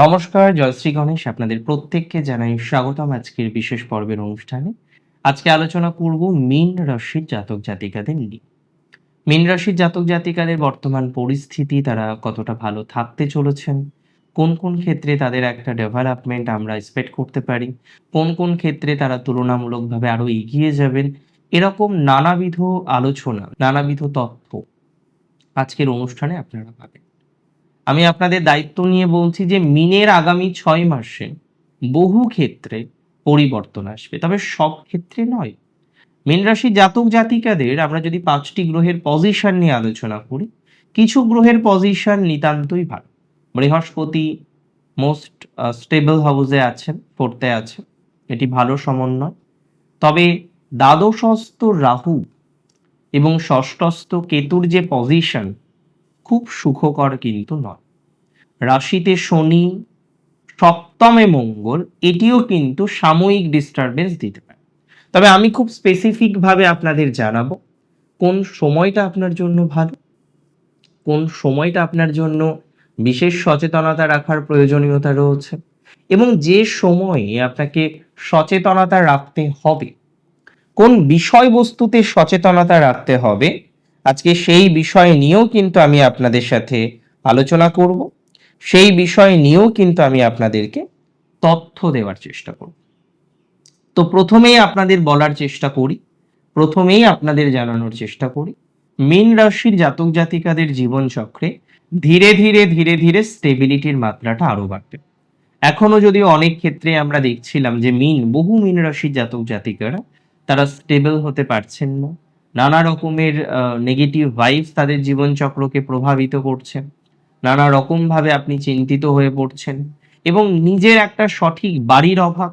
নমস্কার জয়শ্রী গণেশ। আপনাদের প্রত্যেককে জানাই স্বাগতম আজকের বিশেষ পর্বের অনুষ্ঠানে। আজকে আলোচনা করব মীন রাশির জাতক জাতিকাদের নিয়ে। মীন রাশির জাতক জাতিকাদের বর্তমান পরিস্থিতি, তারা কতটা ভালো থাকতে চলেছেন, কোন কোন ক্ষেত্রে তাদের একটা ডেভেলপমেন্ট আমরা এক্সপেক্ট করতে পারি, কোন কোন ক্ষেত্রে তারা তুলনামূলকভাবে আরও এগিয়ে যাবেন, এরকম নানাবিধ আলোচনা, নানাবিধ তথ্য আজকের অনুষ্ঠানে আপনারা পাবেন। আমি আপনাদের দায়িত্ব নিয়ে বলছি যে মিনের আগামী ছয় মাসে বহু ক্ষেত্রে পরিবর্তন আসবে, তবে সব ক্ষেত্রে নয়। মীন রাশি জাতক জাতিকাদের আমরা যদি পাঁচটি গ্রহের পজিশন নিয়ে আলোচনা করি, কিছু গ্রহের পজিশন নিতান্তই ভালো। বৃহস্পতি মোস্ট স্টেবল হাউসে আছেন ফোর্থে আছেন, এটি ভালো সমন্বয়। তবে দ্বাদশস্থ রাহু এবং ষষ্ঠস্থ কেতুর যে পজিশন খুব সুখকর কিন্তু নয়। রাশিতে শনি, সপ্তমে মঙ্গল, এটিও কিন্তু সাময়িক ডিস্টারবেন্স দিতে পারে। তবে আমি খুব স্পেসিফিকভাবে আপনাদের জানাব, কোন সময়টা আপনার জন্য ভালো, কোন সময়টা আপনার জন্য বিশেষ সচেতনতা রাখার প্রয়োজনীয়তা রয়েছে, এবং যে সময়ে আপনাকে সচেতনতা রাখতে হবে, কোন বিষয়বস্তুতে সচেতনতা রাখতে হবে আজকে সেই বিষয় নিয়েও কিন্তু আমি আপনাদের সাথে আলোচনা করব। সেই বিষয় নিয়েও কিন্তু আমি আপনাদেরকে তথ্য দেওয়ার চেষ্টা করব। তো প্রথমেই আপনাদের বলার চেষ্টা করি, প্রথমেই আপনাদের জানানোর চেষ্টা করি, মীন রাশির জাতক জাতিকাদের জীবন চক্রে ধীরে ধীরে ধীরে ধীরে স্টেবিলিটির মাত্রাটা আরও বাড়বে। এখনও যদিও অনেক ক্ষেত্রে আমরা দেখছিলাম যে মিন, বহু মীন রাশির জাতক জাতিকারা তারা স্টেবল হতে পারছেন না নানা রকমের নেগেটিভ ভাইবস তাদের জীবনচক্রকে প্রভাবিত করছে। নানা রকমভাবে আপনি চিন্তিত হয়ে পড়ছেন এবং নিজের একটা সঠিক বাড়ির অভাব,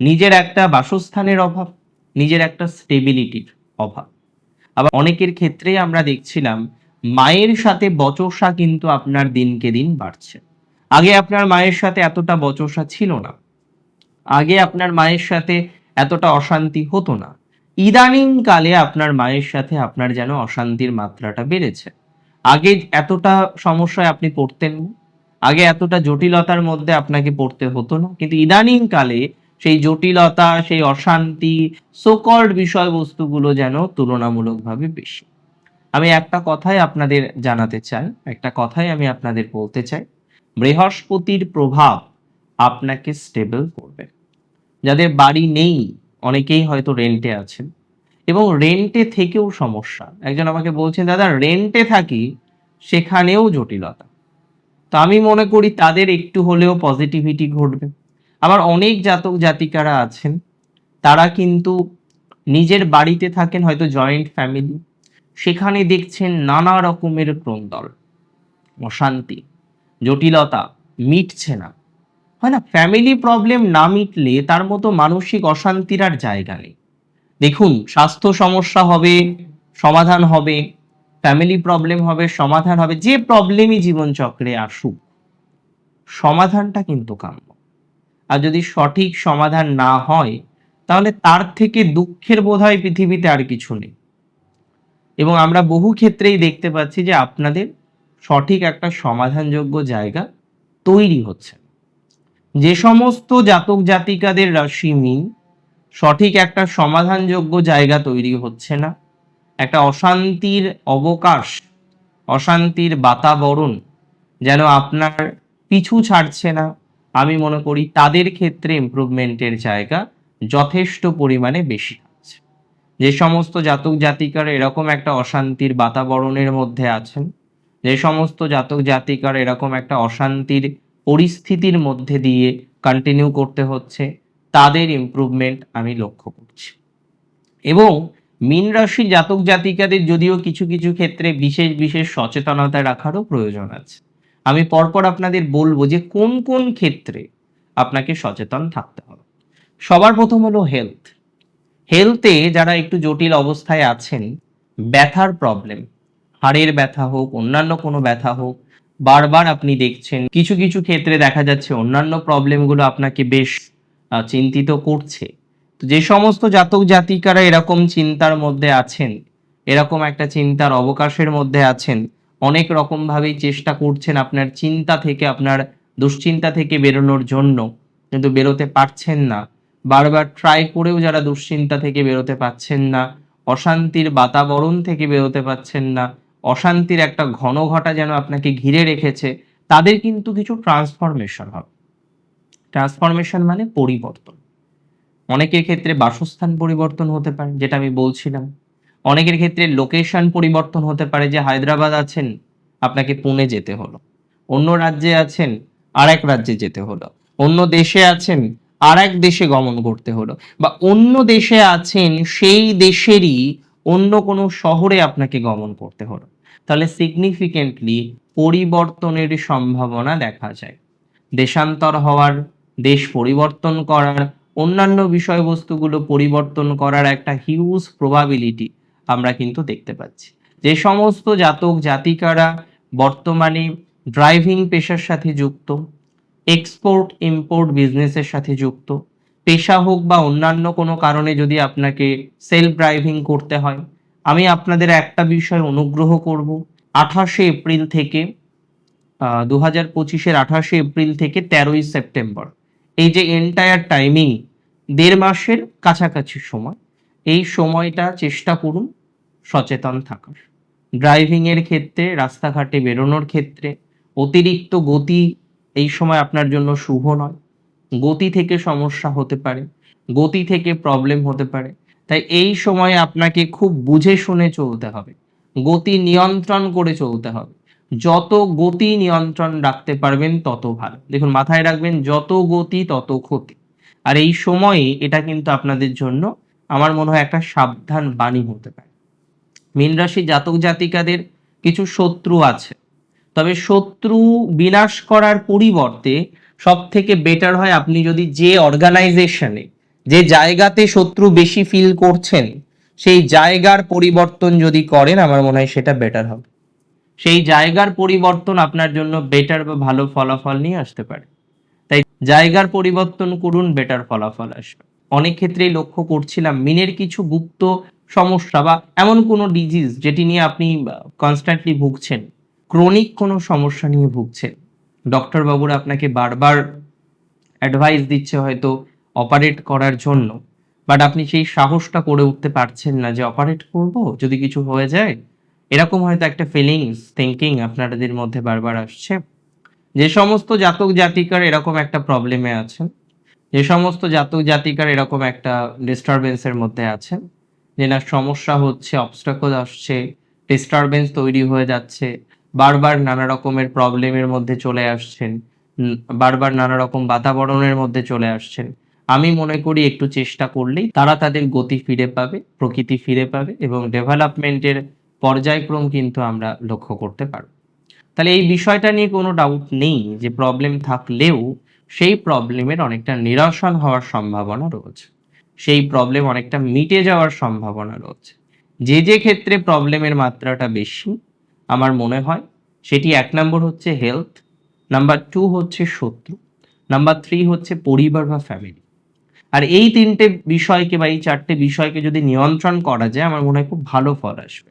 নিজের একটা বাসস্থানের অভাব, নিজের একটা স্টেবিলিটির অভাব। আবার অনেকের ক্ষেত্রে আমরা দেখছিলাম, মায়ের সাথে বচসা কিন্তু আপনার দিনকে দিন বাড়ছে। আগে আপনার মায়ের সাথে এতটা বচসা ছিল না। আগে আপনার মায়ের সাথে এতটা অশান্তি হতো না। ইদানিং কালে আপনার মায়ের সাথে আপনার যেন অশান্তির মাত্রাটা বেড়েছে। আগে এতটা সমস্যায় আপনি পড়তেন আগে এতটা জটিলতার মধ্যে আপনাকে পড়তে হতো না। কিন্তু ইদানিং কালে সেই জটিলতা, সেই অশান্তি সোকল্ড বিষয়বস্তুগুলো যেন তুলনামূলকভাবে বেশি। আমি একটা কথাই আপনাদের জানাতে চাই, একটা কথাই আমি আপনাদের বলতে চাই। বৃহস্পতির প্রভাব আপনাকে স্টেবল করবে। যাদের বাড়ি নেই অনেকেই হয়তো রেন্টে আছেন এবং রেন্টে থেকেও সমস্যা। একজন আমাকে বলছেন, দাদা রেন্টে থাকি, সেখানেও জটিলতা। তো আমি মনে করি তাদের একটু হলেও পজিটিভিটি ঘটবে। আবার অনেক জাতক জাতিকারা আছেন, তারা কিন্তু নিজের বাড়িতে থাকেন হয়তো জয়েন্ট ফ্যামিলি সেখানে দেখছেন নানা রকমের ক্রন্দল, অশান্তি, জটিলতা মিটছে না। হয় না? ফ্যামিলি প্রবলেম না মিটলে তার মতো মানসিক অশান্তির আর জায়গা নেই। দেখুন, স্বাস্থ্য সমস্যা হবে, সমাধান হবে ফ্যামিলি প্রবলেম হবে, সমাধান হবে, যে প্রবলেমই জীবনচক্রে আসুক, সমাধানটা কিন্তু কাম্য। আর যদি সঠিক সমাধান না হয়, তাহলে তার থেকে দুঃখের বোধ হয় পৃথিবীতে আর কিছু নেই। এবং আমরা বহু ক্ষেত্রেই দেখতে পাচ্ছি যে আপনাদের সঠিক একটা সমাধানযোগ্য জায়গা তৈরি হচ্ছে। যে সমস্ত জাতক জাতিকাদের রাশি মিন সঠিক একটা সমাধানযোগ্য জায়গা তৈরি হচ্ছে না। একটা অশান্তির অবকাশ, অশান্তির বাতাবরণ যেন আপনার পিছু ছাড়ছে না। আমি মনে করি তাদের ক্ষেত্রে ইমপ্রুভমেন্টের জায়গা যথেষ্ট পরিমাণে বেশি আছে। যে সমস্ত জাতক জাতিকার এরকম একটা অশান্তির বাতাবরণের মধ্যে আছেন, যে সমস্ত জাতক জাতিকার এরকম একটা অশান্তির পরিস্থিতির মধ্যে দিয়ে কন্টিনিউ করতে হচ্ছে, তাদের ইমপ্রুভমেন্ট আমি লক্ষ্য করছি। এবং মীন রাশি জাতক জাতিকাদের যদিও কিছু কিছু ক্ষেত্রে বিশেষ বিশেষ সচেতনতা রাখারও প্রয়োজন আছে। আমি পরপর আপনাদের বলব যে কোন কোন ক্ষেত্রে আপনাকে সচেতন থাকতে হবে। সবার প্রথম হলো হেলথ হেলথে যারা একটু জটিল অবস্থায় আছেন, ব্যথার প্রবলেম হাড়ের ব্যথা হোক, অন্যান্য কোনো ব্যথা হোক বারবার আপনি দেখছেন। কিছু কিছু ক্ষেত্রে দেখা যাচ্ছে অন্যান্য প্রবলেমগুলো আপনাকে বেশ চিন্তিত করছে। তো যে সমস্ত জাতক জাতিকারা এরকম চিন্তার মধ্যে আছেন, এরকম একটা চিন্তার অবকাশের মধ্যে আছেন, অনেক রকম ভাবেই চেষ্টা করছেন আপনার চিন্তা থেকে, আপনার দুশ্চিন্তা থেকে বেরোনোর জন্য, কিন্তু বেরোতে পারছেন না। বারবার ট্রাই করেও যারা দুশ্চিন্তা থেকে বেরোতে পারছেন না, অশান্তির বাতাবরণ থেকে বেরোতে পারছেন না অশান্তির একটা ঘন ঘটা যেন আপনাকে ঘিরে রেখেছে, তাদের কিন্তু কিছু ট্রান্সফরমেশন হবে। ট্রান্সফরমেশন মানে পরিবর্তন। অনেকের ক্ষেত্রে বাসস্থান পরিবর্তন হতে পারে, যেটা আমি বলছিলাম। অনেকের ক্ষেত্রে লোকেশন পরিবর্তন হতে পারে, যে হায়দ্রাবাদ আছেন, আপনাকে পুনে যেতে হলো। অন্য রাজ্যে আছেন আর এক রাজ্যে যেতে হলো। অন্য দেশে আছেন আর এক দেশে গমন করতে হলো। বা অন্য দেশে আছেন, সেই দেশেরই অন্য কোনো শহরে আপনাকে গমন করতে হলো। তাহলে সিগনিফিকেন্টলি পরিবর্তনের সম্ভাবনা দেখা যায়। দেশান্তর হওয়ার, দেশ পরিবর্তন করার, অন্যান্য বিষয়বস্তুগুলো পরিবর্তন করার একটা হিউজ প্রবাবিলিটি আমরা কিন্তু দেখতে পাচ্ছি। যে সমস্ত জাতক জাতিকারা বর্তমানে ড্রাইভিং পেশার সাথে যুক্ত এক্সপোর্ট ইম্পোর্ট বিজনেসের সাথে যুক্ত, পেশা হোক বা অন্যান্য কোনো কারণে যদি আপনাকে সেলফ ড্রাইভিং করতে হয় আমি আপনাদের একটা বিষয় অনুগ্রহ করব। আঠাশে এপ্রিল থেকে দু হাজার পঁচিশের আঠাশে এপ্রিল থেকে তেরোই সেপ্টেম্বর। এই যে এন্টায়ার টাইমিং দেড় মাসের কাছাকাছি সময়, এই সময়টা চেষ্টা করুন সচেতন থাকার। ড্রাইভিংয়ের ক্ষেত্রে, রাস্তাঘাটে বেরোনোর ক্ষেত্রে, অতিরিক্ত গতি এই সময় আপনার জন্য শুভ নয়। গতি থেকে সমস্যা হতে পারে, গতি থেকে প্রবলেম হতে পারে। তাই এই সময় আপনাকে খুব বুঝে শুনে চলতে হবে। গতি নিয়ন্ত্রণ করে চলতে হবে। যত গতি নিয়ন্ত্রণ রাখতে পারবেন, তত ভালো। দেখুন, মাথায় রাখবেন, যত গতি, তত ক্ষতি। আর এই সময়ে এটা কিন্তু আপনাদের জন্য আমার মনে হয় একটা সাবধান বাণী হতে পারে। মীন রাশি জাতক জাতিকাদের কিছু শত্রু আছে। তবে শত্রু বিনাশ করার পরিবর্তে সব থেকে বেটার হয় আপনি যদি যে অর্গানাইজেশনে যে জায়গাতে শত্রু বেশি ফিল করছেন, সেই জায়গার পরিবর্তন যদি করেন, আমার মনে হয় সেটা বেটার হবে। সেই জায়গার পরিবর্তন আপনার জন্য বেটার বা ভালো ফলাফল নিয়ে আসতে পারে। তাই জায়গার পরিবর্তন করুন বেটার ফলাফল আসবে। অনেক ক্ষেত্রেই লক্ষ্য করছিলাম, মিনের কিছু গুপ্ত সমস্যা বা এমন কোনো ডিজিজ যেটি নিয়ে আপনি কনস্ট্যান্টলি ভুগছেন ক্রনিক কোনো সমস্যা নিয়ে ভুগছেন ডক্টর বাবুরা আপনাকে বারবার অ্যাডভাইস দিচ্ছে হয়তো অপারেট করার জন্য। বাট আপনি সেই সাহসটা করে উঠতে পারছেন না যে অপারেট করব, যদি কিছু হয়ে যায়। এরকম হয়তো একটা ফিলিংস থিঙ্কিং আপনাদের মধ্যে বারবার আসছে। যে সমস্ত জাতক জাতিকার এরকম একটা প্রবলেমে আছেন, যে সমস্ত জাতক জাতিকার এরকম একটা ডিস্টারবেন্সের মধ্যে আছেন, যে না সমস্যা হচ্ছে অবস্টাকল আসছে ডিস্টারবেন্স তৈরি হয়ে যাচ্ছে, বারবার নানা রকমের প্রবলেমের মধ্যে চলে আসছেন বারবার নানা রকম বাতাবরণের মধ্যে চলে আসছেন আমি মনে করি একটু চেষ্টা করলেই তারা তাদের গতি ফিরে পাবে, প্রকৃতি ফিরে পাবে এবং ডেভেলপমেন্টের পর্যায়ক্রম কিন্তু আমরা লক্ষ্য করতে পারব। তাহলে এই বিষয়টা নিয়ে কোনো ডাউট নেই যে প্রবলেম থাকলেও সেই প্রবলেমের অনেকটা নিরসন হওয়ার সম্ভাবনা রয়েছে। সেই প্রবলেম অনেকটা মিটে যাওয়ার সম্ভাবনা রয়েছে। যে যে ক্ষেত্রে প্রবলেমের মাত্রাটা বেশি, আমার মনে হয় সেটি এক নম্বর হচ্ছে হেলথ নাম্বার টু হচ্ছে শত্রু নাম্বার থ্রি হচ্ছে পরিবার বা ফ্যামিলি আর এই তিনটে বিষয়কে বা এই চারটে বিষয়কে যদি নিয়ন্ত্রণ করা যায়, আমার মনে হয় খুব ভালো ফল আসবে।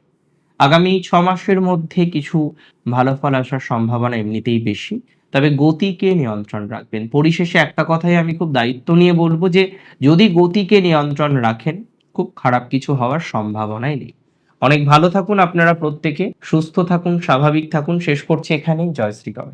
আগামী ছ মাসের মধ্যে কিছু ভালো ফল আসার সম্ভাবনা এমনিতেই বেশি। তবে গতিকে নিয়ন্ত্রণ রাখবেন। পরিশেষে একটা কথাই আমি খুব দায়িত্ব নিয়ে বলব যে, যদি গতিকে নিয়ন্ত্রণ রাখেন, খুব খারাপ কিছু হওয়ার সম্ভাবনাই নেই। অনেক ভালো থাকুন আপনারা প্রত্যেকে। সুস্থ থাকুন, স্বাভাবিক থাকুন। শেষ করছি এখানেই। জয় শ্রী গণেশ।